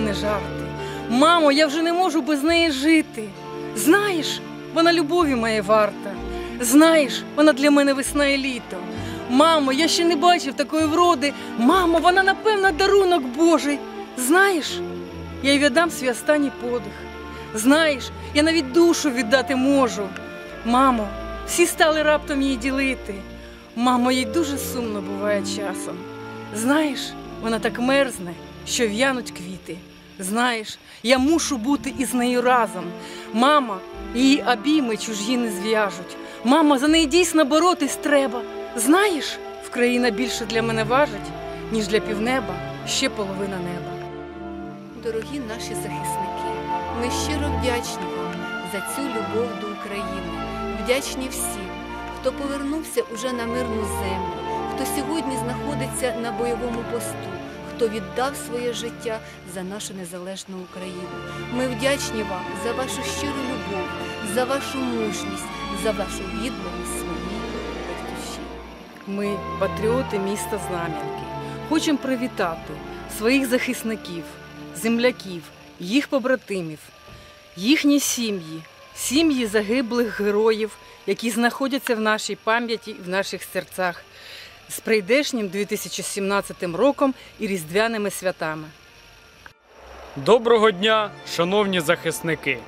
не жарти. Мамо, я вже не можу без неї жити. Знаєш, вона любові моєї варта. Знаєш, вона для мене весна і літо. Мамо, я ще не бачив такої вроди. Мамо, вона, напевно, дарунок Божий. Знаєш, я й віддам свій останній подих. Знаєш, я навіть душу віддати можу. Мамо, всі стали раптом її ділити. Мамо, їй дуже сумно буває часом. Знаєш, вона так мерзне, що в'януть квіти. Знаєш, я мушу бути із нею разом. Мама, її обійми чужі не зв'яжуть. Мама, за неї дійсно боротись треба. Знаєш, в країна більше для мене важить, ніж для півнеба ще половина неба. Дорогі наші захисники, ми щиро вдячні вам за цю любов до України. Вдячні всім, хто повернувся уже на мирну землю, хто сьогодні знаходиться на бойовому посту, хто віддав своє життя за нашу незалежну Україну. Ми вдячні вам за вашу щиру любов, за вашу мужність, за вашу відданість своїй батьківщині. Ми, патріоти міста Знам'янки, хочемо привітати своїх захисників, земляків, їх побратимів, їхні сім'ї, сім'ї загиблих героїв, які знаходяться в нашій пам'яті і в наших серцях з прийдешнім 2017 роком і різдвяними святами. Доброго дня, шановні захисники!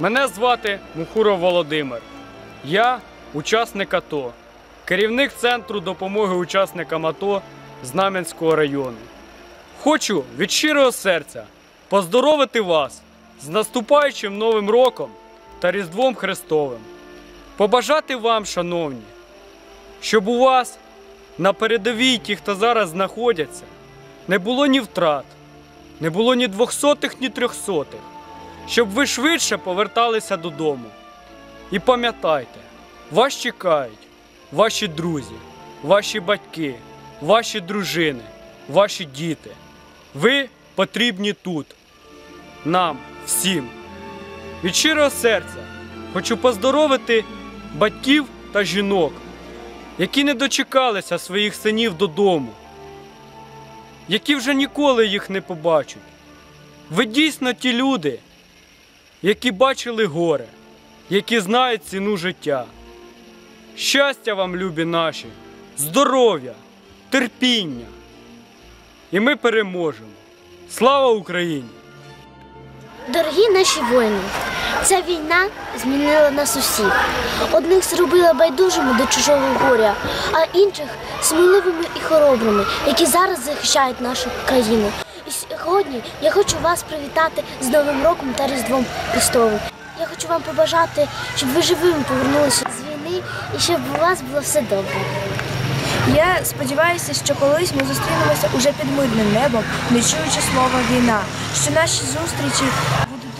Мене звати Мухуров Володимир. Я учасник АТО, керівник Центру допомоги учасникам АТО Знам'янського району. Хочу від щирого серця поздоровити вас з наступаючим Новим роком та Різдвом Христовим. Побажати вам, шановні, щоб у вас на передовій ті, хто зараз знаходяться, не було ні втрат, не було ні двохсотих, ні трьохсотих, щоб ви швидше поверталися додому. І пам'ятайте, вас чекають ваші друзі, ваші батьки, ваші дружини, ваші діти. Ви потрібні тут, нам, всім. Від щирого серця хочу поздоровити батьків та жінок, які не дочекалися своїх синів додому які вже ніколи їх не побачать. Ви дійсно ті люди, які бачили горе, які знають ціну життя. Щастя вам, любі наші, здоров'я, терпіння. І ми переможемо. Слава Україні! Дорогі наші воїни, ця війна змінила нас усіх. Одних зробила байдужими до чужого горя, а інших сміливими і хоробрими, які зараз захищають нашу країну. І сьогодні я хочу вас привітати з Новим роком та Різдвом Христовим. Я хочу вам побажати, щоб ви живими повернулися з війни і щоб у вас було все добре. Я сподіваюся, що колись ми зустрінемося уже під мирним небом, не чуючи слова війна, що наші зустрічі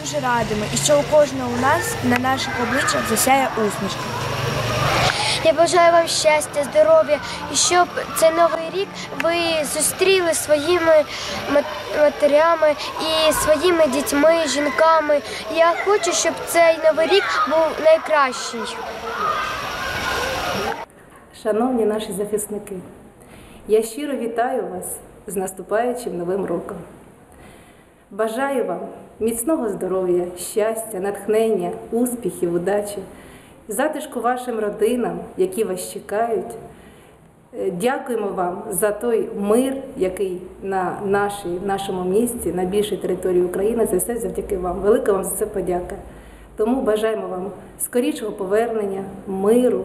дуже радими і що у кожного у нас на наших обличчях засяє усмішка. Я бажаю вам щастя, здоров'я і щоб цей новий рік ви зустріли своїми матерями і своїми дітьми, жінками. Я хочу, щоб цей новий рік був найкращий. Шановні наші захисники, я щиро вітаю вас з наступаючим новим роком. Бажаю вам міцного здоров'я, щастя, натхнення, успіхів, удачі, затишку вашим родинам, які вас чекають. Е, Дякуємо вам за той мир, який на нашій, нашому місті, на більшій території України. Це все завдяки вам. Велика вам за це подяка. Тому бажаємо вам скорішого повернення, миру,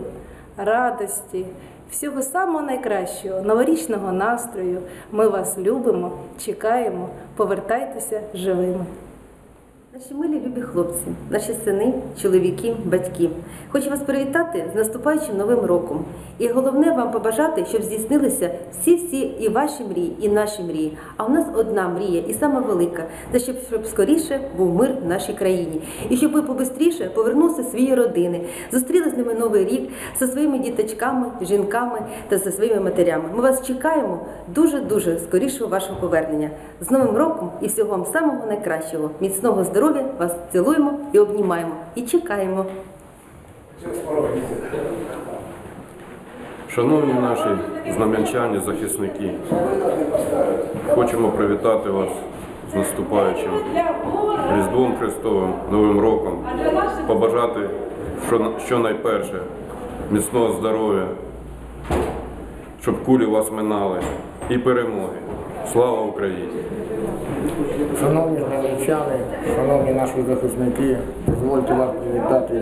радості, всього самого найкращого, новорічного настрою. Ми вас любимо, чекаємо. Повертайтеся живими. Наші милі любі хлопці, наші сини, чоловіки, батьки. Хочу вас привітати з наступаючим новим роком. І головне вам побажати, щоб здійснилися всі-всі і ваші мрії, і наші мрії. А у нас одна мрія, і сама велика, це щоб, щоб скоріше був мир в нашій країні. І щоб ви побистріше повернулися свої родини, зустріли з ними новий рік зі своїми діточками, жінками та зі своїми матерями. Ми вас чекаємо дуже-дуже скорішого вашого повернення. З Новим роком і всього вам самого найкращого, міцного здоров'я, вас цілуємо і обнімаємо. І чекаємо. Шановні наші знам'янчані захисники, хочемо привітати вас з наступаючим Різдвом Христовим, Новим роком, побажати що найперше, міцного здоров'я, щоб кулі вас минали і перемоги. Слава Україні! Шановні громадяни, шановні наші захисники, дозвольте вас привітати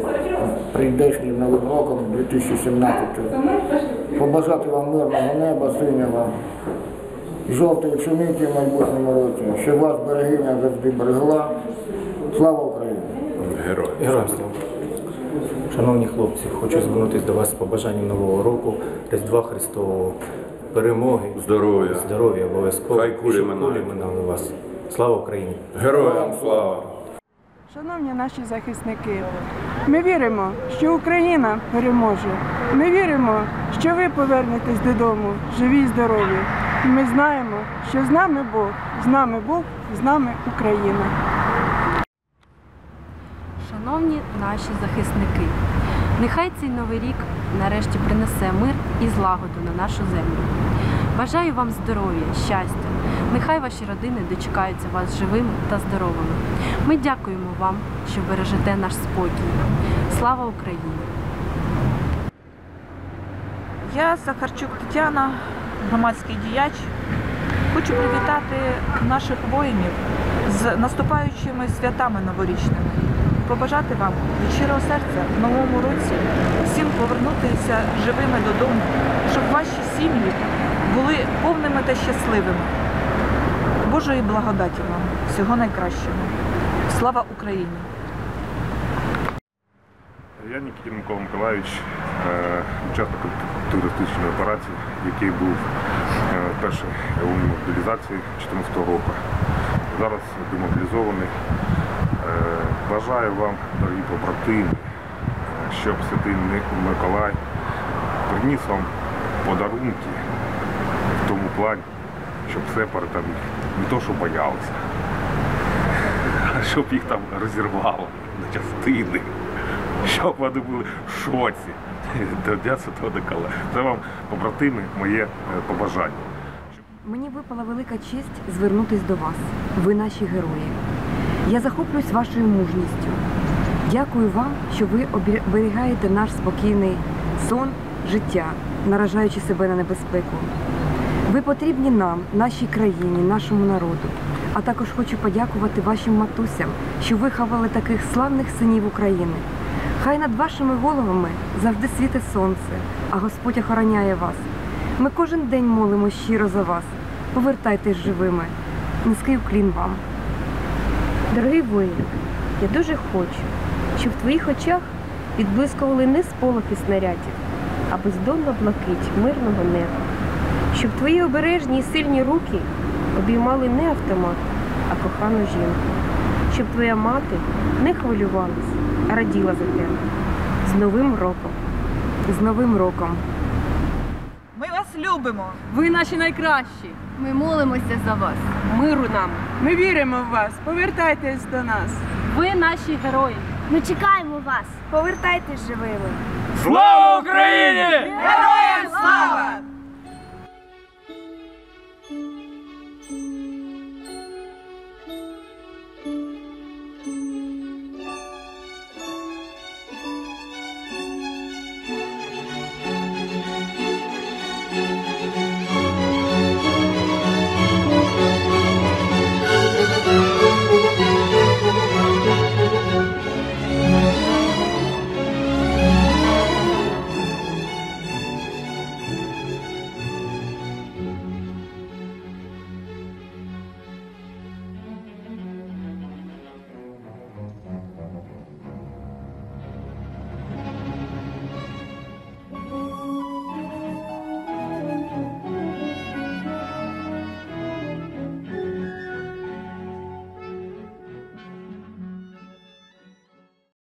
прийдешнім Новим роком 2017. Побажати вам мирного неба, синього, жовтої пшениці в майбутньому році, щоб вас берегиня завжди берегла. Слава Україні! Герої! Героям слава. Шановні хлопці, хочу звернутися до вас з побажанням Нового року, Різдва Христового, перемоги, Здоров'я! здоров'я обов'язково. Хай щоб кулі минали вас. Слава Україні! Героям слава! Шановні наші захисники, ми віримо, що Україна переможе. Ми віримо, що ви повернетесь додому, живі й здорові. І ми знаємо, що з нами Бог, з нами Бог, з нами Україна. Шановні наші захисники, нехай цей новий рік нарешті принесе мир і злагоду на нашу землю. Бажаю вам здоров'я, щастя. Нехай ваші родини дочекаються вас живими та здоровими. Ми дякуємо вам, що бережете наш спокій. Слава Україні! Я Сахарчук Тетяна, громадський діяч. Хочу привітати наших воїнів з наступаючими святами новорічними. Побажати вам від щирого серця в новому році всім повернутися живими додому, щоб ваші сім'ї були повними та щасливими. Божої благодаті вам, всього найкращого. Слава Україні! Я Нікітін Микола Миколаївич, е, учасник терористичної операції, який був е, перший у мобілізації 2014 року. Зараз демобілізований. Е, Бажаю вам, дорогі побратими, щоб Святий Миколай приніс вам подарунки в тому плані, щоб все перетамів. Не то, що боялися, а щоб їх там розірвало на частини щоб вони були в шоці. До Святого Николая. Це вам, побратими, моє е, побажання. Мені випала велика честь звернутись до вас. Ви наші герої. Я захоплююсь вашою мужністю. Дякую вам, що ви оберігаєте наш спокійний сон, життя, наражаючи себе на небезпеку. Ви потрібні нам, нашій країні, нашому народу. А також хочу подякувати вашим матусям, що виховали таких славних синів України. Хай над вашими головами завжди світить сонце, а Господь охороняє вас. Ми кожен день молимо щиро за вас. Повертайтесь живими. Низький уклін вам. Дорогий воїн, я дуже хочу, щоб в твоїх очах відблискували не сполохи снарядів, а бездонна блакить мирного неба. Щоб твої обережні і сильні руки обіймали не автомат, а кохану жінку. Щоб твоя мати не хвилювалась, а раділа за тебе. З Новим роком! З Новим роком! Ми вас любимо! Ви наші найкращі. Ми молимося за вас. Миру нам! Ми віримо в вас. Повертайтесь до нас. Ви наші герої! Ми чекаємо вас. Повертайтесь живими. Слава Україні! Героям слава!